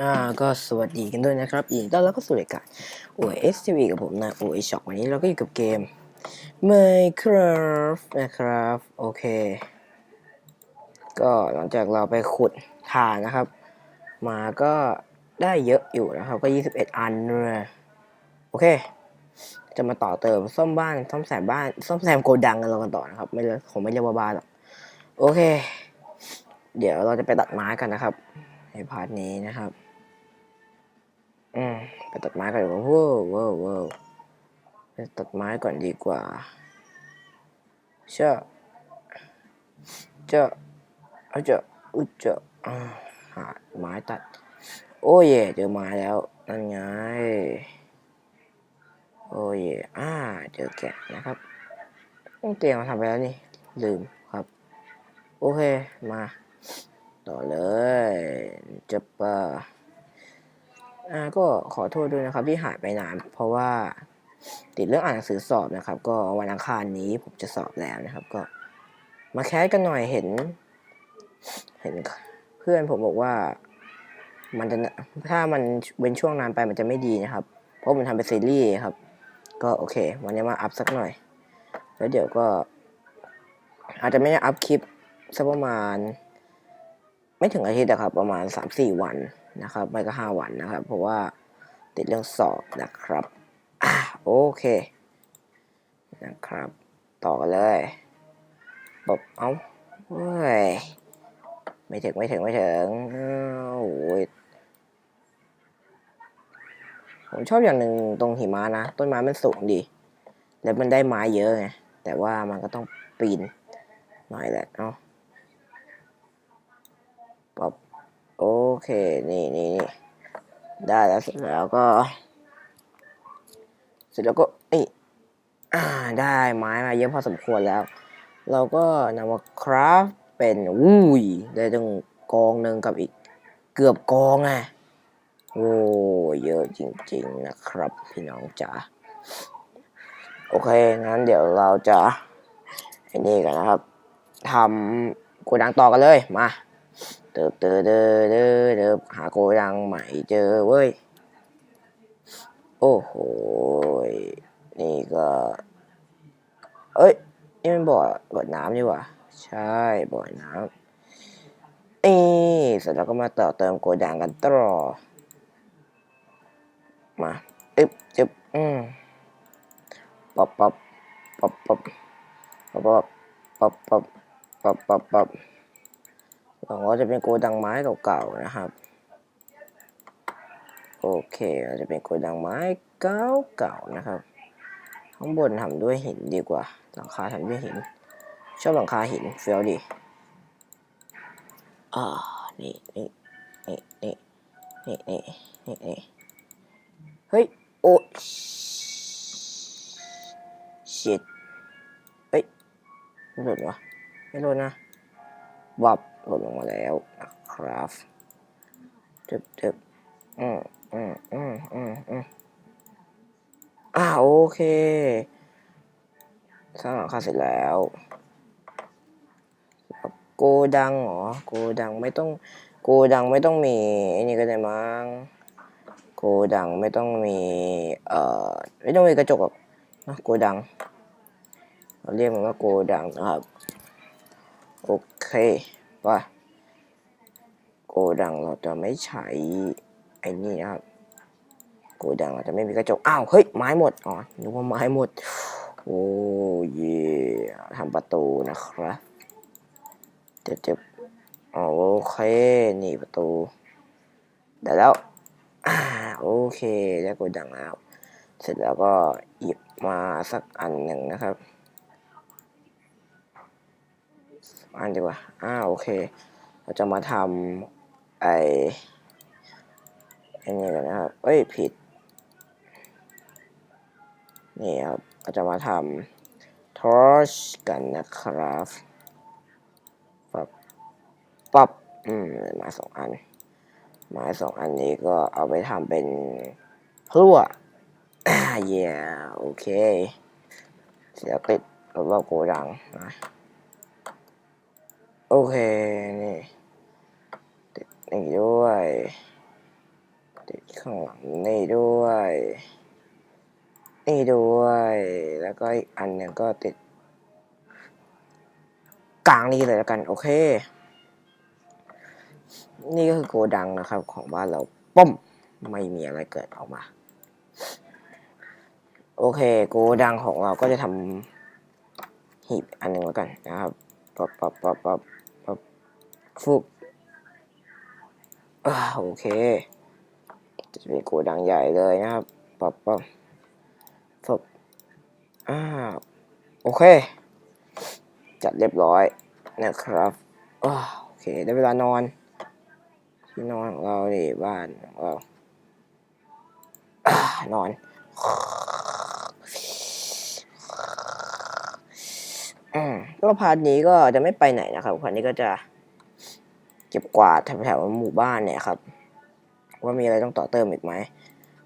อ่าก็สวัสดีกันด้วยนะครับยินดีต้อนรับเข้าสู่รายการ OS TV กับผมนะ OS Shop วันนี้เราก็อยู่กับเกม Minecraft นะครับ โอเค ก็หลังจากเราไปขุดถ่านนะครับ มาก็ได้เยอะอยู่นะครับ ก็ 21 อันเลยโอเค จะมาต่อเติมซ่อมบ้านซ่อมแซมบ้านซ่อมแซมโกดังกันเรากันต่อนะครับ ไม่เลยผมไม่เรียกว่าบ้านหรอก โอเค เดี๋ยวเราจะไปตัดไม้กันนะครับ ในพาร์ทนี้นะครับ อืมไปตัดไม้ก่อนดีกว่าว้าวว้าวว้าวไปตัดไม้ก่อนดีกว่าเชื่อเจ้าเอาเจ้าอุ้ยเจ้าอ่าหาไม้ตัด โอ้ยเจอไม้แล้วนั่นไงโอ้ยอ่าเจอแกะนะครับต้องเตรียมมาทำไปแล้วนี่ ลืมครับ โอเค มา ต่อเลยจะปะอ่าก็ขอโทษด้วยนะครับที่หายไปนาน เพราะว่าติดเรื่องอ่านหนังสือสอบนะครับ ก็วันอังคารนี้ผมจะสอบแล้วนะครับ ก็ มาแคสกันหน่อยเห็น เห็นเพื่อนผมบอกว่า มันจะถ้ามันเว้นช่วงนานไปมันจะไม่ดีนะครับ เพราะมันทำเป็นซีรีส์ครับ ก็โอเค วันนี้มาอัพสักหน่อย แล้วเดี๋ยวก็ อาจจะไม่ได้อัพคลิปสักประมาณ ไม่ถึงอาทิตย์นะครับประมาณ 3-4 วันนะครับ ไม่ก็ 5 วันนะครับ เพราะว่าติดเรื่องสอบนะครับอโอเคนะครับ ต่อเลยบบเอาเฮ้ยไม่ถึงไม่ถึงไม่ถึงอ้โอ้ยผมชอบอย่างหนึ่งตรงหิมะนะ ต้นไม้มันสูงดี แล้วมันได้ไม้เยอะไง แต่ว่ามันก็ต้องปีนหน่อยแหละเนาะ ป๊อป โอเค นี่นี่นี่ได้แล้วเสร็จแล้วก็ เสร็จแล้วก็นี่อ่าได้ไม้มาเยอะพอสมควรแล้ว เราก็นำมาคราฟเป็นอุ้ยได้ตั้งกองหนึ่งกับอีก เกือบกองไงโอ้เยอะจริงๆนะครับ พี่น้องจ๋าโอเคงั้นเดี๋ยวเราจะไอ้นี่กันนะครับทำโกดังต่อกันเลยมา เติบเติบเติบเติบเติบหาโกดังใหม่เจอเว้ย โอ้โหยนี่ก็ เอ้ย นี่มันบ่อบ่อน้ำนี่หว่า ใช่บ่อน้ำนี่เสร็จแล้วก็มาต่อเติมโกดังกันต่อ มาอึบจึบอืมป๊อปป๊อปป๊อปป๊อปป๊อปป๊อปป๊อปป๊อปป๊อปป๊อป หวังว่าจะเป็นโกดังไม้เก่าๆนะครับ โอเคเราจะเป็นโกดังไม้เก่าๆนะครับ ข้างบนทำด้วยหินดีกว่า หลังคาทำด้วยหิน ชอบหลังคาหินเฟี้ยวดีอ่านี่นี่นี่นี่นี่นี่นี่นี่เฮ้ย โอ้ชิตเฮ้ยไม่หล่นวะไม่หล่นนะวับ หล่นลงมาแล้วนะครับจึบจึบอืมอืมอืมอืมอืมอ่าโอเค สร้างหลังคาเสร็จแล้วโกดังเหรอโกดังไม่ต้องโกดังไม่ต้องมีไอ้นี่ก็ได้มั้งโกดังไม่ต้องมีเอ่อไม่ต้องมีกระจกหรอกนะโกดังเราเรียกมันว่าโกดังนะครับโอเค ว่าโกดังเราจะไม่ใช้ไอ้นี่นะครับโกดังเราจะไม่มีกระจก อ้าว เฮ้ย ไม้หมด อ๋อ นึกว่าไม้หมด โอ้เย่ทำประตูนะครับเดี๋ยวจะโอเค นี่ประตูได้แล้วอโอเค ได้โกดังแล้ว เสร็จแล้วก็หยิบมาสักอันหนึ่งนะครับ อันดีกว่าอ่าโอเค เราจะมาทำไอไอ้นี่กันนะครับ เอ้ยผิด นี่ครับเราจะมาทำ torch กันนะครับปับปับอืมม้สองอันม้สองอันนี้ก็เอาไปทำเป็นพลั่วเย่โอเค เสียกลิดรอบๆโกดังนะ โอเค นี่ติดนี่ด้วยติดข้างหลังนี่ด้วย นี่ด้วย แล้วก็อีกอันหนึงก็ติด กลางนี้เลยแล้วกัน โอเค นี่ก็คือโกดังนะครับ ของบ้านเราป้อมไม่มีอะไรเกิดออกมา โอเค โกดังของเราก็จะทำหีบอันหนึ่งแล้วกันนะครับปับปับปับปับปับ ฟุบอ่าโอเค จะเป็นโกดังใหญ่เลยนะครับปับปับฟุบอ่าโอเค จัดเรียบร้อยนะครับอาโอเค ได้เวลานอนที่นอนของเราดิบ้านของเราอ่านอนอืมก็พาร์ทนี้ก็จะไม่ไปไหนนะครับพาร์ทนี้ก็จะ เก็บกวาดแถวๆหมู่บ้านเนี่ยครับ ว่ามีอะไรต้องต่อเติมอีกไหม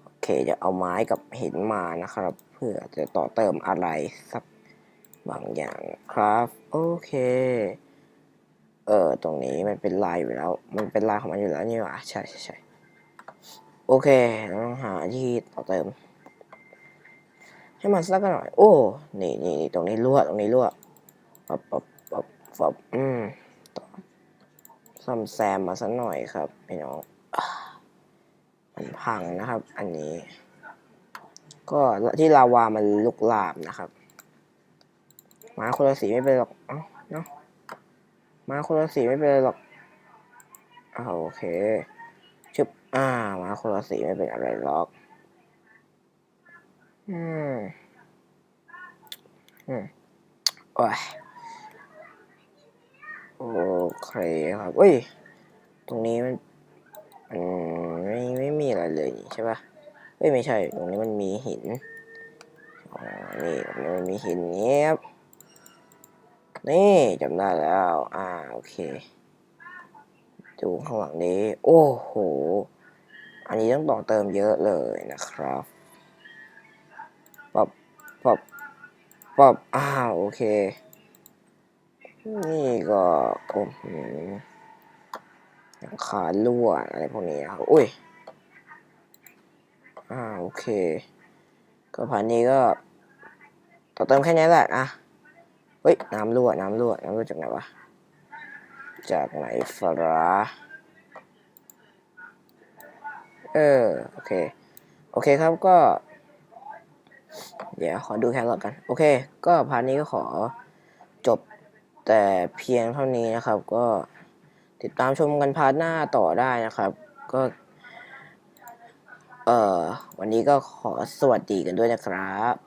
โอเคจะเอาไม้กับหินมานะครับ เพื่อจะต่อเติมอะไรสักบางอย่างครับโอเคเออตรงนี้มันเป็นลายอยู่แล้ว มันเป็นลายของมันอยู่แล้วนี่หว่าใช่ใช่ใช่โอเคต้องหาที่ต่อเติม ให้มันสักหน่อย โอ้นี่นี่นี่ตรงนี้รั่วตรงนี้รั่วปับปับปับปับอืม ซ่อมแซมมาสักหน่อยครับพี่น้องมันพังนะครับ อันนี้ ก็ที่ลาวามันลุกลามนะครับมาคนละสีไม่เป็นหรอกเอ้าเนาะมาคนละสีไม่เป็นหรอกอาโอเคชึบอ่ามาคนละสีไม่เป็นอะไรหรอกอืมอืมโอ้ยโอ เคครับเอ้ย ตรงนี้มันมันไม่ไม่มีอะไรเลยใช่ปะเอ้ยไม่ใช่ ตรงนี้มันมีหินอ๋อนี่ตรงนี้มันมีหินเงี้ยบนี่จำได้แล้ว อ่าโอเคดูข้างหลังนี้ โอ้โห อันนี้ต้องต่อเติมเยอะเลยนะครับปับปับปับอ้าวโอเค นี่ก็โอ้โหหลังคารั่วอะไรพวกนี้ครับอุ้ยอ่าโอเค ก็ผ่านนี้ก็ต่อเติมแค่นี้แหละอะเฮ้ยน้ำรั่วน้ำรั่วน้ำรั่วจากไหนวะจากไหนฟราเออโอเคโอเคครับก็ เดี๋ยวขอดูแค่หลอดกัน โอเค ก็พาร์ทนี้ก็ขอจบ แต่เพียงเท่านี้นะครับ ก็ติดตามชมกันพาร์ทหน้าต่อได้นะครับ ก็เอ่อวันนี้ก็ขอสวัสดีกันด้วยนะครับ